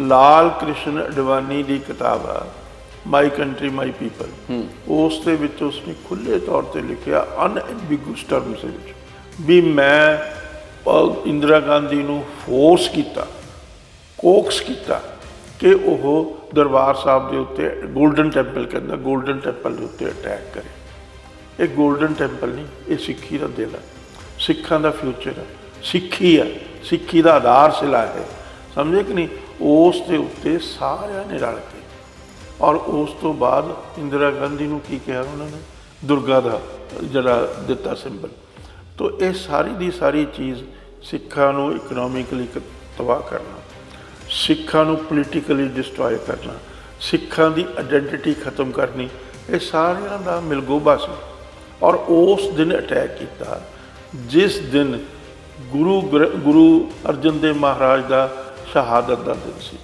ਲਾਲ ਕ੍ਰਿਸ਼ਨ ਅਡਵਾਨੀ ਦੀ ਕਿਤਾਬ ਆ my country my people ਉਸ ਦੇ ਵਿੱਚ ਉਸਨੇ ਖੁੱਲੇ ਤੌਰ ਤੇ ਲਿਖਿਆ ਅਨਐਮਬਿਗੂਸ ਟਰਮਸ ਵਿੱਚ ਵੀ ਮੈਂ ਇੰਦਰਾ ਗਾਂਧੀ ਨੂੰ ਫੋਰਸ ਕੀਤਾ ਕੋਕਸ ਕੀਤਾ ਕਿ ਉਹ ਦਰਬਾਰ ਸਾਹਿਬ ਦੇ ਉੱਤੇ 골ਡਨ ਟੈਂਪਲ ਕਹਿੰਦਾ 골ਡਨ ਟੈਂਪਲ ਦੇ ਉੱਤੇ ਅਟੈਕ ਕਰੇ। ਇਹ 골ਡਨ ਟੈਂਪਲ ਨਹੀਂ ਇਹ ਸਿੱਖੀ ਦਾ ਦਿਲ ਹੈ ਸਿੱਖਾਂ ਦਾ ਫਿਊਚਰ ਹੈ ਸਿੱਖੀ ਹੈ ਸਿੱਖੀ ਦਾ ਆਧਾਰ ਸਿਲਾ ਹੈ। ਸਮਝੇ ਕਿ ਨਹੀਂ? ਉਸ ਦੇ ਉੱਤੇ ਸਾਰਿਆਂ ਨੇ ਰਲ ਕੇ। ਔਰ ਉਸ ਤੋਂ ਬਾਅਦ ਇੰਦਰਾ ਗਾਂਧੀ ਨੂੰ ਕੀ ਕਿਹਾ ਉਹਨਾਂ ਨੇ? ਦੁਰਗਾ ਦਾ ਜਿਹੜਾ ਦਿੱਤਾ ਸਿੰਬਲ ਤੋ ਇਹ ਸਾਰੀ ਦੀ ਸਾਰੀ ਚੀਜ਼ ਸਿੱਖਾਂ ਨੂੰ ਇਕਨੋਮਿਕਲੀ ਤਬਾਹ ਕਰਨਾ, ਸਿੱਖਾਂ ਨੂੰ ਪੋਲੀਟੀਕਲੀ ਡਿਸਟਰੋਏ ਕਰਨਾ, ਸਿੱਖਾਂ ਦੀ ਆਇਡੈਂਟੀਟੀ ਖਤਮ ਕਰਨੀ, ਇਹ ਸਾਰਿਆਂ ਦਾ ਮਿਲਗੋਬਾ ਸੀ। ਔਰ ਉਸ ਦਿਨ ਅਟੈਕ ਕੀਤਾ। ਜਿਸ ਦਿਨ ਗੁਰੂ ਗ੍ਰ- ਗੁਰੂ ਅਰਜਨ ਦੇਵ ਮਹਾਰਾਜ ਦਾ ਸ਼ਹਾਦਤ ਦਾ ਦਿਨ ਸੀ